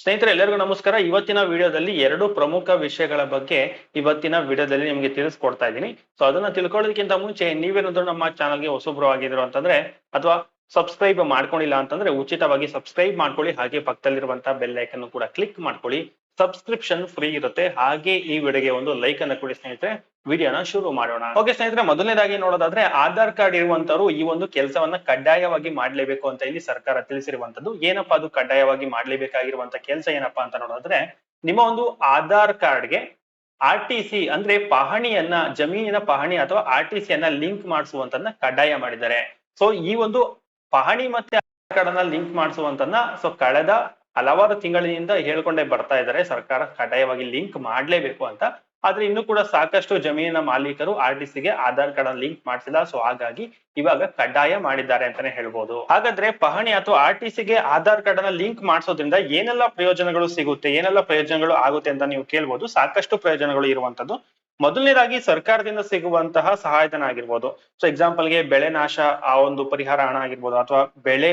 ಸ್ನೇಹಿತರೆ, ಎಲ್ಲರಿಗೂ ನಮಸ್ಕಾರ. ಇವತ್ತಿನ ವಿಡಿಯೋದಲ್ಲಿ ಎರಡು ಪ್ರಮುಖ ವಿಷಯಗಳ ಬಗ್ಗೆ ಇವತ್ತಿನ ವಿಡಿಯೋದಲ್ಲಿ ನಿಮಗೆ ತಿಳಿಸ್ಕೊಡ್ತಾ ಇದ್ದೀನಿ. ಸೊ ಅದನ್ನ ತಿಳ್ಕೊಳ್ಳೋದಕ್ಕಿಂತ ಮುಂಚೆ ನೀವೇನಾದ್ರೂ ನಮ್ಮ ಚಾನಲ್ಗೆ ಹೊಸಬ್ರು ಆಗಿದ್ರು ಅಂತಂದ್ರೆ, ಅಥವಾ ಸಬ್ಸ್ಕ್ರೈಬ್ ಮಾಡ್ಕೊಂಡಿಲ್ಲ ಅಂತಂದ್ರೆ, ಉಚಿತವಾಗಿ ಸಬ್ಸ್ಕ್ರೈಬ್ ಮಾಡ್ಕೊಳ್ಳಿ. ಹಾಗೆ ಪಕ್ಕದಲ್ಲಿರುವಂತಹ ಬೆಲ್ ಕೂಡ ಕ್ಲಿಕ್ ಮಾಡ್ಕೊಳ್ಳಿ. ಸಬ್ಸ್ಕ್ರಿಪ್ಷನ್ ಫ್ರೀ ಇರುತ್ತೆ. ಹಾಗೆ ಈ ವಿಡಿಯೋಗೆ ಒಂದು ಲೈಕ್ ಅನ್ನ ಕೊಡಿ ಸ್ನೇಹಿತರೆ. ವಿಡಿಯೋನ ಶುರು ಮಾಡೋಣ. ಓಕೆ ಸ್ನೇಹಿತರೆ, ಮೊದಲನೇದಾಗಿ ನೋಡೋದಾದ್ರೆ ಆಧಾರ್ ಕಾರ್ಡ್ ಇರುವಂತವರು ಈ ಒಂದು ಕೆಲಸವನ್ನ ಕಡ್ಡಾಯವಾಗಿ ಮಾಡ್ಲೇಬೇಕು ಅಂತ ಇಲ್ಲಿ ಸರ್ಕಾರ ತಿಳಿಸಿರುವಂತದ್ದು ಏನಪ್ಪಾ ಅದು ಕಡ್ಡಾಯವಾಗಿ ಮಾಡ್ಲೇಬೇಕಾಗಿರುವಂತ ಕೆಲಸ ಏನಪ್ಪಾ ಅಂತ ನೋಡೋದಾದ್ರೆ, ನಿಮ್ಮ ಒಂದು ಆಧಾರ್ ಕಾರ್ಡ್ಗೆ ಆರ್ ಟಿ ಸಿ ಅಂದ್ರೆ ಪಹಣಿಯನ್ನ, ಜಮೀನಿನ ಪಹಣಿ ಅಥವಾ ಆರ್ ಟಿ ಸಿ ಅನ್ನ ಲಿಂಕ್ ಮಾಡಿಸುವಂತನ್ನ ಕಡ್ಡಾಯ ಮಾಡಿದ್ದಾರೆ. ಸೊ ಈ ಒಂದು ಪಹಣಿ ಮತ್ತೆ ಆಧಾರ್ ಕಾರ್ಡ್ ಅನ್ನ ಲಿಂಕ್ ಮಾಡಿಸುವಂತನ್ನ ಸೊ ಕಳೆದ ಹಲವಾರು ತಿಂಗಳಿನಿಂದ ಹೇಳ್ಕೊಂಡೇ ಬರ್ತಾ ಇದ್ದಾರೆ. ಸರ್ಕಾರ ಕಡ್ಡಾಯವಾಗಿ ಲಿಂಕ್ ಮಾಡಲೇಬೇಕು ಅಂತ. ಆದ್ರೆ ಇನ್ನು ಕೂಡ ಸಾಕಷ್ಟು ಜಮೀನಿನ ಮಾಲೀಕರು ಆರ್ ಟಿ ಸಿಗೆ ಆಧಾರ್ ಕಾರ್ಡ್ ಲಿಂಕ್ ಮಾಡಿಸಿಲ್ಲ. ಸೊ ಹಾಗಾಗಿ ಇವಾಗ ಕಡ್ಡಾಯ ಮಾಡಿದ್ದಾರೆ ಅಂತಾನೆ ಹೇಳ್ಬೋದು. ಹಾಗಾದ್ರೆ ಪಹಣಿ ಅಥವಾ ಆರ್ ಟಿ ಸಿಗೆ ಆಧಾರ್ ಕಾರ್ಡ್ ಅನ್ನ ಲಿಂಕ್ ಮಾಡಿಸೋದ್ರಿಂದ ಏನೆಲ್ಲ ಪ್ರಯೋಜನಗಳು ಸಿಗುತ್ತೆ, ಏನೆಲ್ಲ ಪ್ರಯೋಜನಗಳು ಆಗುತ್ತೆ ಅಂತ ನೀವು ಕೇಳ್ಬೋದು. ಸಾಕಷ್ಟು ಪ್ರಯೋಜನಗಳು ಇರುವಂತದ್ದು. ಮೊದಲನೇದಾಗಿ ಸರ್ಕಾರದಿಂದ ಸಿಗುವಂತಹ ಸಹಾಯಧನ ಆಗಿರ್ಬೋದು. ಸೊ ಎಕ್ಸಾಂಪಲ್ಗೆ ಬೆಳೆ ನಾಶ ಆ ಒಂದು ಪರಿಹಾರ ಹಣ ಆಗಿರ್ಬೋದು ಅಥವಾ ಬೆಳೆ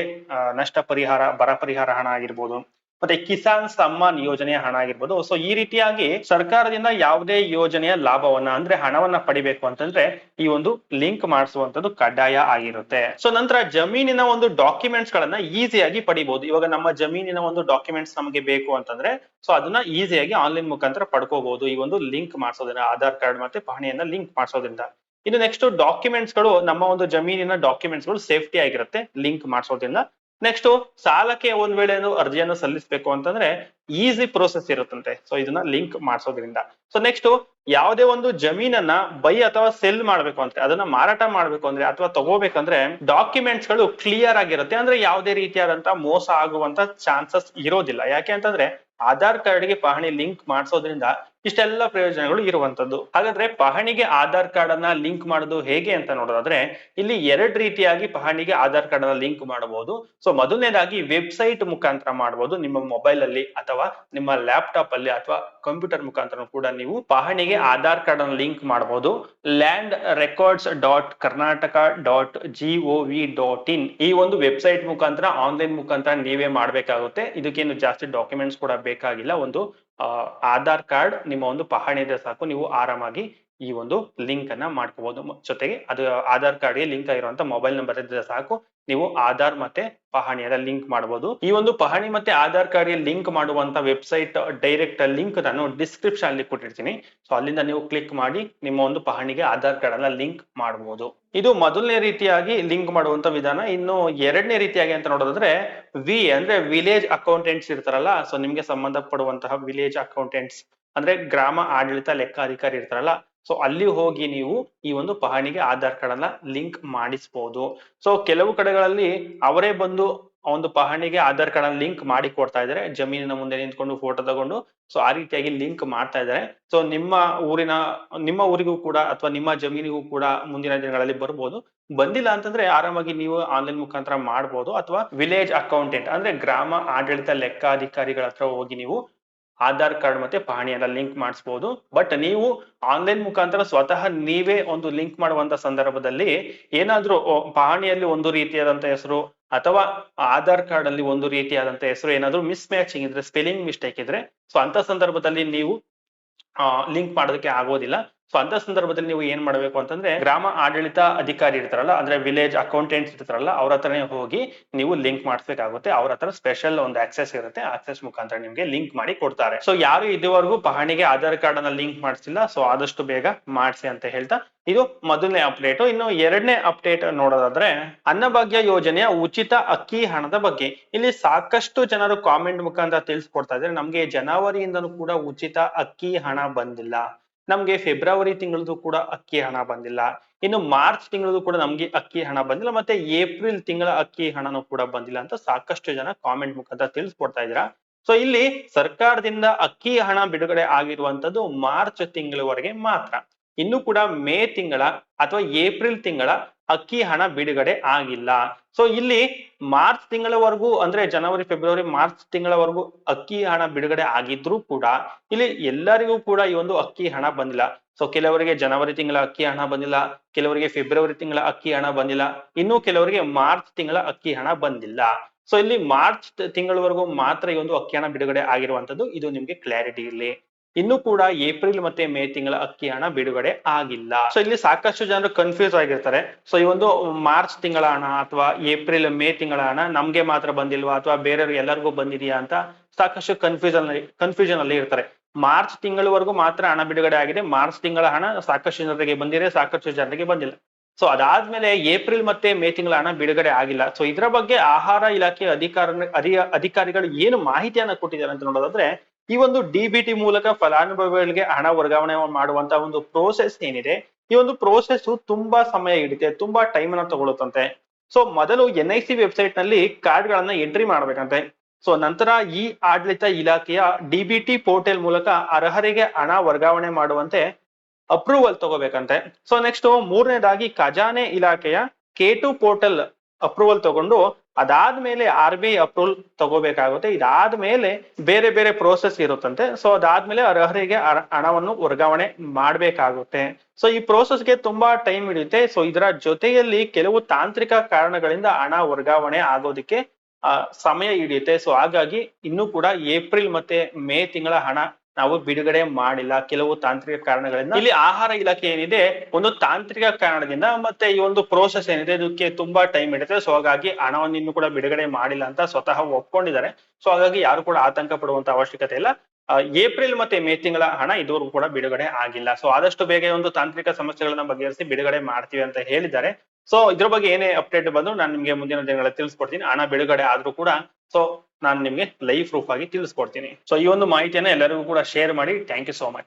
ನಷ್ಟ ಪರಿಹಾರ, ಬರ ಪರಿಹಾರ ಹಣ ಆಗಿರ್ಬೋದು. ಮತ್ತೆ ಕಿಸಾನ್ ಸಮ್ಮಾನ್ ಯೋಜನೆಯ ಹಣ ಆಗಿರ್ಬೋದು. ಸೊ ಈ ರೀತಿಯಾಗಿ ಸರ್ಕಾರದಿಂದ ಯಾವುದೇ ಯೋಜನೆಯ ಲಾಭವನ್ನ ಅಂದ್ರೆ ಹಣವನ್ನ ಪಡಿಬೇಕು ಅಂತಂದ್ರೆ ಈ ಒಂದು ಲಿಂಕ್ ಮಾಡಿಸುವಂತದ್ದು ಕಡ್ಡಾಯ ಆಗಿರುತ್ತೆ. ಸೊ ನಂತರ ಜಮೀನಿನ ಒಂದು ಡಾಕ್ಯುಮೆಂಟ್ಸ್ ಗಳನ್ನ ಈಸಿಯಾಗಿ ಪಡಿಬಹುದು ಇವಾಗ ನಮ್ಮ ಜಮೀನಿನ ಒಂದು ಡಾಕ್ಯುಮೆಂಟ್ಸ್ ನಮಗೆ ಬೇಕು ಅಂತಂದ್ರೆ ಸೊ ಅದನ್ನ ಈಸಿಯಾಗಿ ಆನ್ಲೈನ್ ಮುಖಾಂತರ ಪಡ್ಕೋಬಹುದು ಈ ಒಂದು ಲಿಂಕ್ ಮಾಡಿಸೋದ್ರಿಂದ, ಆಧಾರ್ ಕಾರ್ಡ್ ಮತ್ತೆ ಪಹಣಿಯನ್ನ ಲಿಂಕ್ ಮಾಡಿಸೋದ್ರಿಂದ. ಇನ್ನು ನೆಕ್ಸ್ಟ್ ಡಾಕ್ಯುಮೆಂಟ್ಸ್ಗಳು ನಮ್ಮ ಒಂದು ಜಮೀನಿನ ಡಾಕ್ಯುಮೆಂಟ್ಸ್ಗಳು ಸೇಫ್ಟಿ ಆಗಿರುತ್ತೆ, ಲಿಂಕ್ ಮಾಡಿಸೋದ್ರಿಂದ. ನೆಕ್ಸ್ಟ್ ಸಾಲಕ್ಕೆ ಒಂದ್ ವೇಳೆ ಅರ್ಜಿಯನ್ನು ಸಲ್ಲಿಸಬೇಕು ಅಂತಂದ್ರೆ ಈಸಿ ಪ್ರೋಸೆಸ್ ಇರುತ್ತಂತೆ. ಸೊ ಇದನ್ನ ಲಿಂಕ್ ಮಾಡಿಸೋದ್ರಿಂದ. ಸೊ ನೆಕ್ಸ್ಟ್ ಯಾವುದೇ ಒಂದು ಜಮೀನನ್ನ ಬೈ ಅಥವಾ ಸೆಲ್ ಮಾಡ್ಬೇಕು ಅಂದ್ರೆ ಅದನ್ನ ಮಾರಾಟ ಮಾಡ್ಬೇಕು ಅಂದ್ರೆ ಅಥವಾ ತಗೋಬೇಕಂದ್ರೆ ಡಾಕ್ಯುಮೆಂಟ್ಸ್ಗಳು ಕ್ಲಿಯರ್ ಆಗಿರುತ್ತೆ. ಅಂದ್ರೆ ಯಾವುದೇ ರೀತಿಯಾದಂತ ಮೋಸ ಆಗುವಂತ ಚಾನ್ಸಸ್ ಇರೋದಿಲ್ಲ. ಯಾಕೆ ಅಂತಂದ್ರೆ, ಆಧಾರ್ ಕಾರ್ಡ್ಗೆ ಪಹಣಿ ಲಿಂಕ್ ಮಾಡಿಸೋದ್ರಿಂದ ಇಷ್ಟೆಲ್ಲ ಪ್ರಯೋಜನಗಳು ಇರುವಂತದ್ದು ಹಾಗಾದ್ರೆ ಪಹಣಿಗೆ ಆಧಾರ್ ಕಾರ್ಡ್ ಅನ್ನ ಲಿಂಕ್ ಮಾಡೋದು ಹೇಗೆ ಅಂತ ನೋಡೋದಾದ್ರೆ, ಇಲ್ಲಿ ಎರಡ್ ರೀತಿಯಾಗಿ ಪಹಣಿಗೆ ಆಧಾರ್ ಕಾರ್ಡ್ ಅನ್ನ ಲಿಂಕ್ ಮಾಡಬಹುದು. ಸೊ, ಮೊದಲನೇದಾಗಿ ವೆಬ್ಸೈಟ್ ಮುಖಾಂತರ ಮಾಡಬಹುದು, ನಿಮ್ಮ ಮೊಬೈಲ್ ಅಲ್ಲಿ ಅಥವಾ ನಿಮ್ಮ ಲ್ಯಾಪ್ಟಾಪ್ ಅಲ್ಲಿ ಅಥವಾ ಕಂಪ್ಯೂಟರ್ ಮುಖಾಂತರ ಕೂಡ ನೀವು ಪಹಣಿಗೆ ಆಧಾರ್ ಕಾರ್ಡ್ ಅನ್ನು ಲಿಂಕ್ ಮಾಡಬಹುದು. Land records dot Karnataka dot G O V dot in ಈ ಒಂದು ವೆಬ್ಸೈಟ್ ಮುಖಾಂತರ, ಆನ್ಲೈನ್ ಮುಖಾಂತರ ನೀವೇ ಮಾಡಬೇಕಾಗುತ್ತೆ. ಇದಕ್ಕೇನು ಜಾಸ್ತಿ ಡಾಕ್ಯುಮೆಂಟ್ಸ್ ಕೂಡ ಬೇಕಾಗಿಲ್ಲ. ಒಂದು ಆಧಾರ್ ಕಾರ್ಡ್ ನಿಮ್ಮ ಒಂದು ಪಹಣಿ ಇದ್ರೆ ಸಾಕು ನೀವು ಆರಾಮಾಗಿ ಈ ಒಂದು ಲಿಂಕ್ ಅನ್ನ ಮಾಡ್ಕೋಬಹುದು ಜೊತೆಗೆ ಅದು ಆಧಾರ್ ಕಾರ್ಡ್ಗೆ ಲಿಂಕ್ ಆಗಿರುವಂತ ಮೊಬೈಲ್ ನಂಬರ್ ಇದ್ರೆ ಸಾಕು. ನೀವು ಆಧಾರ್ ಮತ್ತೆ ಪಹಣಿ ಎಲ್ಲ ಲಿಂಕ್ ಮಾಡಬಹುದು ಈ ಒಂದು ಪಹಣಿ ಮತ್ತೆ ಆಧಾರ್ ಕಾರ್ಡ್ಗೆ ಲಿಂಕ್ ಮಾಡುವಂತ ವೆಬ್ಸೈಟ್ ಡೈರೆಕ್ಟ್ ಲಿಂಕ್ ನಾನು ಡಿಸ್ಕ್ರಿಪ್ಷನ್ ಅಲ್ಲಿ ಕೊಟ್ಟಿರ್ತೀನಿ. ಸೊ ಅಲ್ಲಿಂದ ನೀವು ಕ್ಲಿಕ್ ಮಾಡಿ ನಿಮ್ಮ ಒಂದು ಪಹಣಿಗೆ ಆಧಾರ್ ಕಾರ್ಡ್ ಅನ್ನ ಲಿಂಕ್ ಮಾಡಬಹುದು ಇದು ಮೊದಲನೇ ರೀತಿಯಾಗಿ ಲಿಂಕ್ ಮಾಡುವಂತ ವಿಧಾನ. ಇನ್ನು ಎರಡನೇ ರೀತಿಯಾಗಿ ಅಂತ ನೋಡೋದಾದ್ರೆ ವಿ ಅಂದ್ರೆ ವಿಲೇಜ್ ಅಕೌಂಟೆಂಟ್ಸ್ ಇರ್ತಾರಲ್ಲ ಸೊ ನಿಮ್ಗೆ ಸಂಬಂಧಪಡುವಂತಹ ವಿಲೇಜ್ ಅಕೌಂಟೆಂಟ್ಸ್ ಅಂದ್ರೆ ಗ್ರಾಮ ಆಡಳಿತ ಲೆಕ್ಕಾಧಿಕಾರಿ ಇರ್ತಾರಲ್ಲ ಸೊ ಅಲ್ಲಿ ಹೋಗಿ ನೀವು ಈ ಒಂದು ಪಹಣಿಗೆ ಆಧಾರ್ ಕಾರ್ಡ್ ಅನ್ನ ಲಿಂಕ್ ಮಾಡಿಸಬಹುದು ಸೊ ಕೆಲವು ಕಡೆಗಳಲ್ಲಿ ಅವರೇ ಬಂದು ಒಂದು ಪಹಣಿಗೆ ಆಧಾರ್ ಕಾರ್ಡ್ ಅನ್ನ ಲಿಂಕ್ ಮಾಡಿ ಕೊಡ್ತಾ ಇದ್ದಾರೆ. ಜಮೀನಿನ ಮುಂದೆ ನಿಂತ್ಕೊಂಡು ಫೋಟೋ ತಗೊಂಡು ಸೊ ಆ ರೀತಿಯಾಗಿ ಲಿಂಕ್ ಮಾಡ್ತಾ ಇದ್ದಾರೆ. ಸೊ ನಿಮ್ಮ ಊರಿನ, ನಿಮ್ಮ ಊರಿಗೂ ಕೂಡ ಅಥವಾ ನಿಮ್ಮ ಜಮೀನಿಗೂ ಕೂಡ ಮುಂದಿನ ದಿನಗಳಲ್ಲಿ ಬರ್ಬೋದು. ಬಂದಿಲ್ಲ ಅಂತಂದ್ರೆ ಆರಾಮಾಗಿ ನೀವು ಆನ್ಲೈನ್ ಮುಖಾಂತರ ಮಾಡಬಹುದು ಅಥವಾ ವಿಲೇಜ್ ಅಕೌಂಟೆಂಟ್ ಅಂದ್ರೆ ಗ್ರಾಮ ಆಡಳಿತ ಲೆಕ್ಕಾಧಿಕಾರಿಗಳ ಹತ್ರ ಹೋಗಿ ನೀವು ಆಧಾರ್ ಕಾರ್ಡ್ ಮತ್ತೆ ಪಹಣಿಯನ್ನ ಲಿಂಕ್ ಮಾಡಿಸಬಹುದು ಬಟ್ ನೀವು ಆನ್ಲೈನ್ ಮುಖಾಂತರ ಸ್ವತಃ ನೀವೇ ಒಂದು ಲಿಂಕ್ ಮಾಡುವಂತ ಸಂದರ್ಭದಲ್ಲಿ ಏನಾದ್ರೂ ಪಹಣಿಯಲ್ಲಿ ಒಂದು ರೀತಿಯಾದಂತ ಹೆಸರು ಅಥವಾ ಆಧಾರ್ ಕಾರ್ಡ್ ಅಲ್ಲಿ ಒಂದು ರೀತಿಯಾದಂತ ಹೆಸರು ಏನಾದ್ರೂ ಮಿಸ್ ಮ್ಯಾಚಿಂಗ್ ಇದ್ರೆ ಸ್ಪೆಲ್ಲಿಂಗ್ ಮಿಸ್ಟೇಕ್ ಇದ್ರೆ, ಸೊ, ಅಂತ ಸಂದರ್ಭದಲ್ಲಿ ನೀವು ಲಿಂಕ್ ಮಾಡೋದಕ್ಕೆ ಆಗೋದಿಲ್ಲ. ಸೊ ಅಂತ ಸಂದರ್ಭದಲ್ಲಿ ನೀವು ಏನ್ ಮಾಡಬೇಕು ಅಂತಂದ್ರೆ, ಗ್ರಾಮ ಆಡಳಿತ ಅಧಿಕಾರಿ ಇರ್ತಾರಲ್ಲ, ಅಂದ್ರೆ ವಿಲೇಜ್ ಅಕೌಂಟೆಂಟ್ಸ್ ಇರ್ತಾರಲ್ಲ, ಅವ್ರ ಹತ್ರನೇ ಹೋಗಿ ನೀವು ಲಿಂಕ್ ಮಾಡಿಸ್ಬೇಕಾಗುತ್ತೆ. ಅವ್ರ ಹತ್ರ ಸ್ಪೆಷಲ್ ಒಂದು ಆಕ್ಸೆಸ್ ಇರುತ್ತೆ. ಆಕ್ಸೆಸ್ ಮುಖಾಂತರ ನಿಮ್ಗೆ ಲಿಂಕ್ ಮಾಡಿ ಕೊಡ್ತಾರೆ. ಸೊ ಯಾರು ಇದುವರೆಗೂ ಪಹಣಿಗೆ ಆಧಾರ್ ಕಾರ್ಡ್ ಅನ್ನ ಲಿಂಕ್ ಮಾಡಿಸಿಲ್ಲ ಸೊ ಆದಷ್ಟು ಬೇಗ ಮಾಡಿಸಿ ಅಂತ ಹೇಳ್ತಾ, ಇದು ಮೊದಲನೇ ಅಪ್ಡೇಟ್ ಇನ್ನು ಎರಡನೇ ಅಪ್ಡೇಟ್ ನೋಡೋದಾದ್ರೆ, ಅನ್ನಭಾಗ್ಯ ಯೋಜನೆಯ ಉಚಿತ ಅಕ್ಕಿ ಹಣದ ಬಗ್ಗೆ. ಇಲ್ಲಿ ಸಾಕಷ್ಟು ಜನರು ಕಾಮೆಂಟ್ ಮುಖಾಂತರ ತಿಳಿಸ್ಕೊಡ್ತಾ ಇದ್ದಾರೆ. ನಮ್ಗೆ ಜನವರಿಯಿಂದನೂ ಕೂಡ ಉಚಿತ ಅಕ್ಕಿ ಹಣ ಬಂದಿಲ್ಲ. ನಮ್ಗೆ ಫೆಬ್ರವರಿ ತಿಂಗಳದು ಕೂಡ ಅಕ್ಕಿ ಹಣ ಬಂದಿಲ್ಲ. ಇನ್ನು ಮಾರ್ಚ್ ತಿಂಗಳದು ಕೂಡ ನಮ್ಗೆ ಅಕ್ಕಿ ಹಣ ಬಂದಿಲ್ಲ, ಮತ್ತೆ ಏಪ್ರಿಲ್ ತಿಂಗಳ ಅಕ್ಕಿ ಹಣನೂ ಕೂಡ ಬಂದಿಲ್ಲ ಅಂತ ಸಾಕಷ್ಟು ಜನ ಕಾಮೆಂಟ್ ಮುಖಾಂತರ ತಿಳಿಸ್ಕೊಡ್ತಾ ಇದ್ದೀರಾ. ಸೊ ಇಲ್ಲಿ ಸರ್ಕಾರದಿಂದ ಅಕ್ಕಿ ಹಣ ಬಿಡುಗಡೆ ಆಗಿರುವಂತದ್ದು ಮಾರ್ಚ್ ತಿಂಗಳವರೆಗೆ ಮಾತ್ರ. ಇನ್ನು ಕೂಡ ಮೇ ತಿಂಗಳ ಅಥವಾ ಏಪ್ರಿಲ್ ತಿಂಗಳ ಅಕ್ಕಿ ಹಣ ಬಿಡುಗಡೆ ಆಗಿಲ್ಲ. ಸೊ ಇಲ್ಲಿ ಮಾರ್ಚ್ ತಿಂಗಳವರೆಗೂ ಅಂದ್ರೆ ಜನವರಿ, ಫೆಬ್ರವರಿ, ಮಾರ್ಚ್ ತಿಂಗಳವರೆಗೂ ಅಕ್ಕಿ ಹಣ ಬಿಡುಗಡೆ ಆಗಿದ್ರೂ ಕೂಡ ಇಲ್ಲಿ ಎಲ್ಲರಿಗೂ ಕೂಡ ಈ ಒಂದು ಅಕ್ಕಿ ಹಣ ಬಂದಿಲ್ಲ. ಸೊ ಕೆಲವರಿಗೆ ಜನವರಿ ತಿಂಗಳ ಅಕ್ಕಿ ಹಣ ಬಂದಿಲ್ಲ, ಕೆಲವರಿಗೆ ಫೆಬ್ರವರಿ ತಿಂಗಳ ಅಕ್ಕಿ ಹಣ ಬಂದಿಲ್ಲ, ಇನ್ನು ಕೆಲವರಿಗೆ ಮಾರ್ಚ್ ತಿಂಗಳ ಅಕ್ಕಿ ಹಣ ಬಂದಿಲ್ಲ. ಸೊ ಇಲ್ಲಿ ಮಾರ್ಚ್ ತಿಂಗಳವರೆಗೂ ಮಾತ್ರ ಈ ಒಂದು ಅಕ್ಕಿ ಹಣ ಬಿಡುಗಡೆ ಆಗಿರುವಂತದ್ದು ಇದು ನಿಮ್ಗೆ ಕ್ಲಾರಿಟಿ ಇರಲಿ ಇನ್ನು ಕೂಡ ಏಪ್ರಿಲ್ ಮತ್ತೆ ಮೇ ತಿಂಗಳ ಅಕ್ಕಿ ಹಣ ಬಿಡುಗಡೆ ಆಗಿಲ್ಲ. ಸೊ ಇಲ್ಲಿ ಸಾಕಷ್ಟು ಜನರು ಕನ್ಫ್ಯೂಸ್ ಆಗಿರ್ತಾರೆ. ಸೊ ಈ ಒಂದು ಮಾರ್ಚ್ ತಿಂಗಳ ಹಣ ಅಥವಾ ಏಪ್ರಿಲ್ ಮೇ ತಿಂಗಳ ಹಣ ನಮ್ಗೆ ಮಾತ್ರ ಬಂದಿಲ್ವಾ ಅಥವಾ ಬೇರೆಯವ್ರಿಗೆ ಎಲ್ಲರಿಗೂ ಬಂದಿದೆಯಾ ಅಂತ ಸಾಕಷ್ಟು ಕನ್ಫ್ಯೂಷನ್ ಕನ್ಫ್ಯೂಷನ್ ಅಲ್ಲಿ ಇರ್ತಾರೆ. ಮಾರ್ಚ್ ತಿಂಗಳವರೆಗೂ ಮಾತ್ರ ಹಣ ಬಿಡುಗಡೆ ಆಗಿದೆ. ಮಾರ್ಚ್ ತಿಂಗಳ ಹಣ ಸಾಕಷ್ಟು ಜನರಿಗೆ ಬಂದಿದೆ, ಸಾಕಷ್ಟು ಜನರಿಗೆ ಬಂದಿಲ್ಲ. ಸೊ ಅದಾದ್ಮೇಲೆ ಏಪ್ರಿಲ್ ಮತ್ತೆ ಮೇ ತಿಂಗಳ ಹಣ ಬಿಡುಗಡೆ ಆಗಿಲ್ಲ. ಸೊ ಇದರ ಬಗ್ಗೆ ಆಹಾರ ಇಲಾಖೆ ಅಧಿಕಾರ ಅಧಿ- ಅಧಿಕಾರಿಗಳು ಏನು ಮಾಹಿತಿಯನ್ನ ಕೊಟ್ಟಿದ್ದಾರೆ ಅಂತ ನೋಡೋದಾದ್ರೆ ಈ ಒಂದು ಡಿಬಿಟಿ ಮೂಲಕ ಫಲಾನುಭವಿಗಳಿಗೆ ಹಣ ವರ್ಗಾವಣೆ ಮಾಡುವಂತ ಒಂದು ಪ್ರೋಸೆಸ್ ಏನಿದೆ, ಈ ಒಂದು ಪ್ರೋಸೆಸ್ ತುಂಬಾ ಸಮಯ ಹಿಡಿತೆ, ತುಂಬಾ ಟೈಮ್ ಅನ್ನ ತಗೊಳುತ್ತಂತೆ. ಸೊ ಮೊದಲು ಎನ್ ಐ ಸಿ ವೆಬ್ಸೈಟ್ನಲ್ಲಿ ಕಾರ್ಡ್ ಗಳನ್ನ ಎಂಟ್ರಿ ಮಾಡ್ಬೇಕಂತೆ. ಸೊ ನಂತರ ಈ ಆಡಳಿತ ಇಲಾಖೆಯ ಡಿಬಿಟಿ ಪೋರ್ಟಲ್ ಮೂಲಕ ಅರ್ಹರಿಗೆ ಹಣ ವರ್ಗಾವಣೆ ಮಾಡುವಂತೆ ಅಪ್ರೂವಲ್ ತಗೋಬೇಕಂತೆ. ಸೊ ನೆಕ್ಸ್ಟ್ ಮೂರನೇದಾಗಿ ಖಜಾನೆ ಇಲಾಖೆಯ ಕೆ ಟು ಪೋರ್ಟಲ್ ಅಪ್ರೂವಲ್ ತಗೊಂಡು ಅದಾದ್ಮೇಲೆ ಆರ್ ಬಿ ಐ ಅಪ್ರೂವಲ್ ತಗೋಬೇಕಾಗುತ್ತೆ. ಇದಾದ್ಮೇಲೆ ಬೇರೆ ಬೇರೆ ಪ್ರೋಸೆಸ್ ಇರುತ್ತಂತೆ. ಸೊ ಅದಾದ್ಮೇಲೆ ಅರ್ಹರಿಗೆ ಹಣವನ್ನು ವರ್ಗಾವಣೆ ಮಾಡಬೇಕಾಗುತ್ತೆ. ಸೊ ಈ ಪ್ರೋಸೆಸ್ಗೆ ತುಂಬಾ ಟೈಮ್ ಹಿಡಿಯುತ್ತೆ. ಸೊ ಇದರ ಜೊತೆಯಲ್ಲಿ ಕೆಲವು ತಾಂತ್ರಿಕ ಕಾರಣಗಳಿಂದ ಹಣ ವರ್ಗಾವಣೆ ಆಗೋದಕ್ಕೆ ಸಮಯ ಹಿಡಿಯುತ್ತೆ. ಸೊ ಹಾಗಾಗಿ ಇನ್ನೂ ಕೂಡ ಏಪ್ರಿಲ್ ಮತ್ತೆ ಮೇ ತಿಂಗಳ ಹಣ ನಾವು ಬಿಡುಗಡೆ ಮಾಡಿಲ್ಲ ಕೆಲವು ತಾಂತ್ರಿಕ ಕಾರಣಗಳಿಂದ. ಇಲ್ಲಿ ಆಹಾರ ಇಲಾಖೆ ಏನಿದೆ, ಒಂದು ತಾಂತ್ರಿಕ ಕಾರಣದಿಂದ ಮತ್ತೆ ಈ ಒಂದು ಪ್ರೋಸೆಸ್ ಏನಿದೆ, ಇದಕ್ಕೆ ತುಂಬಾ ಟೈಮ್ ಹಿಡಿಯುತ್ತೆ. ಸೊ ಹಾಗಾಗಿ ಹಣವನ್ನು ಇನ್ನೂ ಕೂಡ ಬಿಡುಗಡೆ ಮಾಡಿಲ್ಲ ಅಂತ ಸ್ವತಃ ಒಪ್ಕೊಂಡಿದ್ದಾರೆ. ಸೊ ಹಾಗಾಗಿ ಯಾರು ಕೂಡ ಆತಂಕ ಪಡುವಂತ ಅವಶ್ಯಕತೆ ಇಲ್ಲ. ಏಪ್ರಿಲ್ ಮತ್ತೆ ಮೇ ತಿಂಗಳ ಹಣ ಇದುವರೆಗೂ ಕೂಡ ಬಿಡುಗಡೆ ಆಗಿಲ್ಲ. ಸೊ ಆದಷ್ಟು ಬೇಗ ಒಂದು ತಾಂತ್ರಿಕ ಸಮಸ್ಯೆಗಳನ್ನ ಬಗೆಹರಿಸಿ ಬಿಡುಗಡೆ ಮಾಡ್ತೀವಿ ಅಂತ ಹೇಳಿದ್ದಾರೆ. ಸೊ ಇದ್ರ ಬಗ್ಗೆ ಏನೇ ಅಪ್ಡೇಟ್ ಬಂದ್ರು ನಾನು ನಿಮ್ಗೆ ಮುಂದಿನ ದಿನಗಳಲ್ಲಿ ತಿಳಿಸ್ಕೊಡ್ತೀನಿ. ಹಣ ಬಿಡುಗಡೆ ಆದ್ರೂ ಕೂಡ. ಸೊ ನಾನು ನಿಮಗೆ ಲೈವ್ ಪ್ರೂಫ್ ಆಗಿ ತಿಳಿಸ್ಕೊಡ್ತೀನಿ. ಸೊ ಈ ಒಂದು ಮಾಹಿತಿಯನ್ನ ಎಲ್ಲರಿಗೂ ಕೂಡ ಶೇರ್ ಮಾಡಿ. Thank you so much